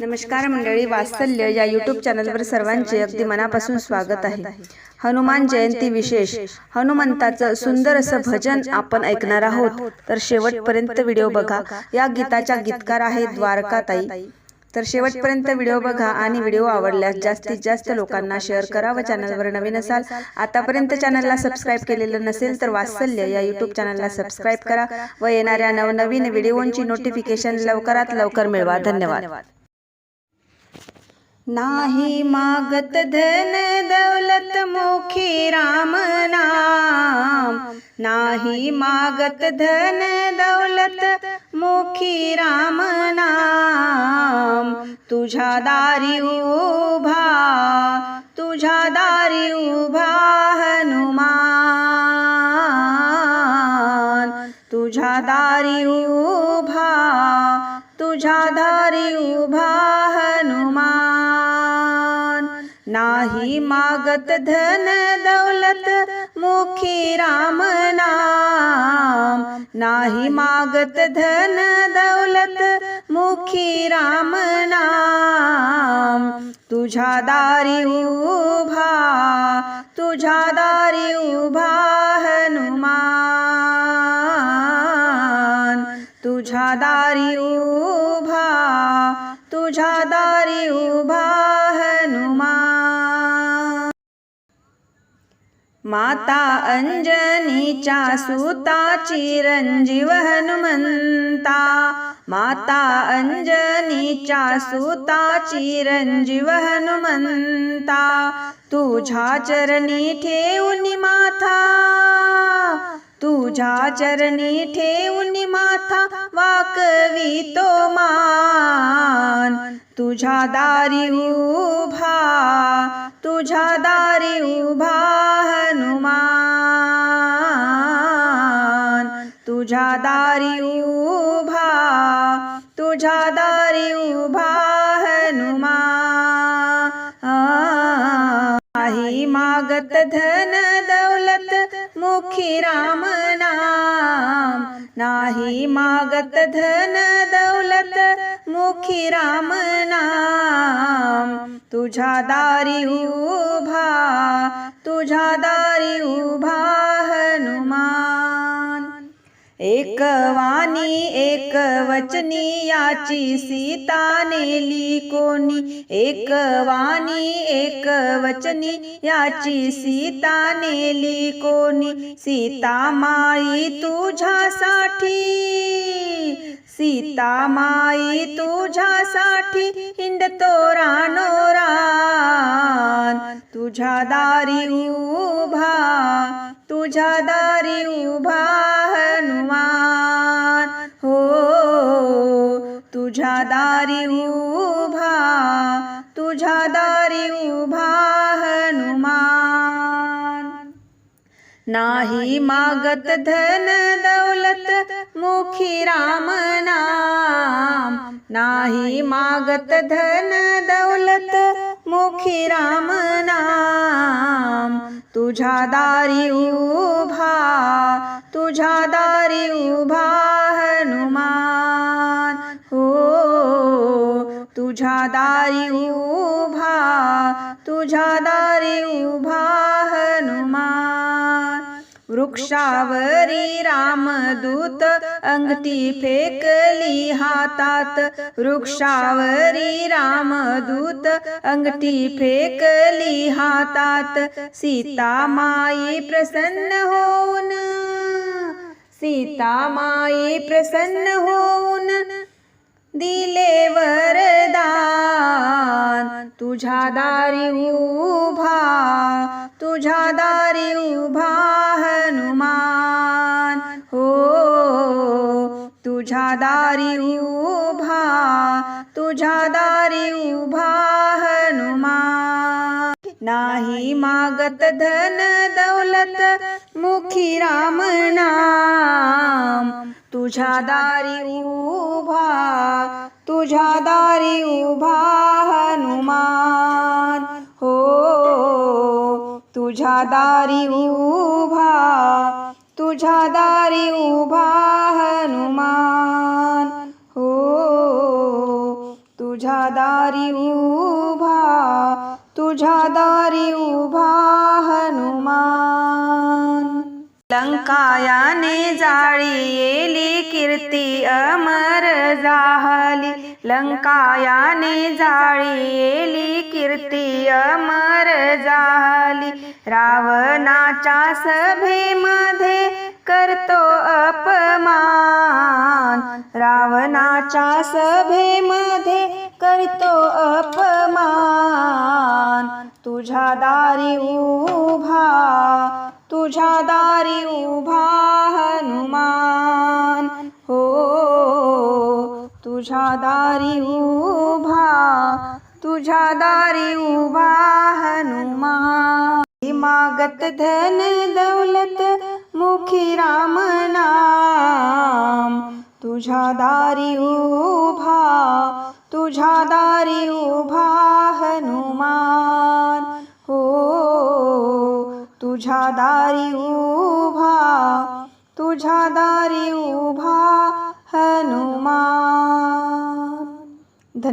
नमस्कार मंडळी वात्सल्य या यूट्यूब चॅनलवर सर्वांचे अगदी मनापासून स्वागत आहे. हनुमान जयंती विशेष. हनुमंताचं सुंदर असं भजन आपण ऐकणार आहोत. तर शेवटपर्यंत व्हिडिओ बघा. या गीताच्या गीतकार आहेत द्वारकाताई. तर शेवटपर्यंत व्हिडिओ बघा आणि व्हिडिओ आवडल्यास जास्तीत जास्त लोकांना शेअर करा व चॅनलवर नवीन असाल आतापर्यंत चॅनलला सबस्क्राईब केलेलं नसेल तर वात्सल्य या यूट्यूब चॅनलला सबस्क्राईब करा व येणाऱ्या नवनवीन व्हिडिओंची नोटिफिकेशन लवकरात लवकर मिळवा. धन्यवाद. नाही मागत धन दौलत मुखी राम नाम. नाही मागत धन दौलत मुखी राम नाम. तुझ्या दारी उभा, तुझ्या दारी उभा हनुमान. तुझ्या दारी उभा, तुझ्या दारी उभा हनुमान. नाही मागत धन दौलत मुखी राम नाम. नाही मागत धन दौलत मुखी राम नाम. तुझ्या दारी उभा तुझ्या दारी उभा हनुमान. तुझ्या दारी उभा माता अंजनीच्या सुता चिरंजीव हनुमंता। माता अंजनीच्या सुता चिरंजीव हनुमंता। तुझ्या चरणी ठेवून माथा। तुझ्या चरणी ठेवून माथा वाकवी तो मान। तुझ्या दारी उभा तुझ्या दारी उभा हनुमान। तुझ्या दारी उभा तुझ्या दारी उभा मागत धन, दौलत, मुखी राम नाम। नाही मागत, धन, दौलत, मुखी राम नाम। तुझा दारी उभा तुझा दारी उभा हनुमान। एक वाणी, एक वचनी, याची सीता नेली कोणी। एक वाणी, एक वचनी, याची सीता नेली कोणी। सीता माई तुझ्यासाठी, सीता माई तुझ्यासाठी हिंडतो रानोरान। तुझ्या दारी उभा, तुझ्या दारी उभा हनुमान दारी उभा तुझ्या दारी उभा हनुमान। नाही मागत धन दौलत मुखी राम नाम। नाही मागत धन दौलत मुखी राम नाम। तुझ्या दारी उभा तुझ्या दारी उभा हनुमान। तुझ्या दारी उभा तुझ्या दारी उभा हनुमान। वृक्षावरी रामदूत अंगठी फेकली हातात। वृक्षावरी रामदूत अंगठी फेकली हातात। सीता माई प्रसन्न होऊन, सीता माई प्रसन्न होऊन दिले वरदान। तुझ्या दारी उभा तुझ्या दारी उभा हनुमान। हो तुझ्या दारी उभा तुझ्या दारी उभा हनुमान। नाही मागत धन दौलत मुखी राम नाम। तुझ्या दारी उभा तुझ्या दारी उभा हनुमान. हो तुझ्या दारी उभा तुझ्या दारी उभा हनुमान. हो तुझ्या दारी उभा तुझ्या दारी उभा हनुमान. लंकायाने जाळी कीर्ती अमर जाहली. लंकायाने जाळी कीर्ती अमर जाहली. रावणाच्या सभेमध्ये करतो अपमान. रावणाच्या सभेमध्ये करतो अपमान. तुझ्या दारी उभा तुझ्या दारी उभा हनुमान. तुझ्या दारी उभा तुझ्या दारी उभा हनुमान मागत धन दौलत मुखी राम नाम। तुझ्या दारी उभा तुझ्या दारी उभा हनुमान। हो तुझ्या दारी उभा तुझ्या दारी उभा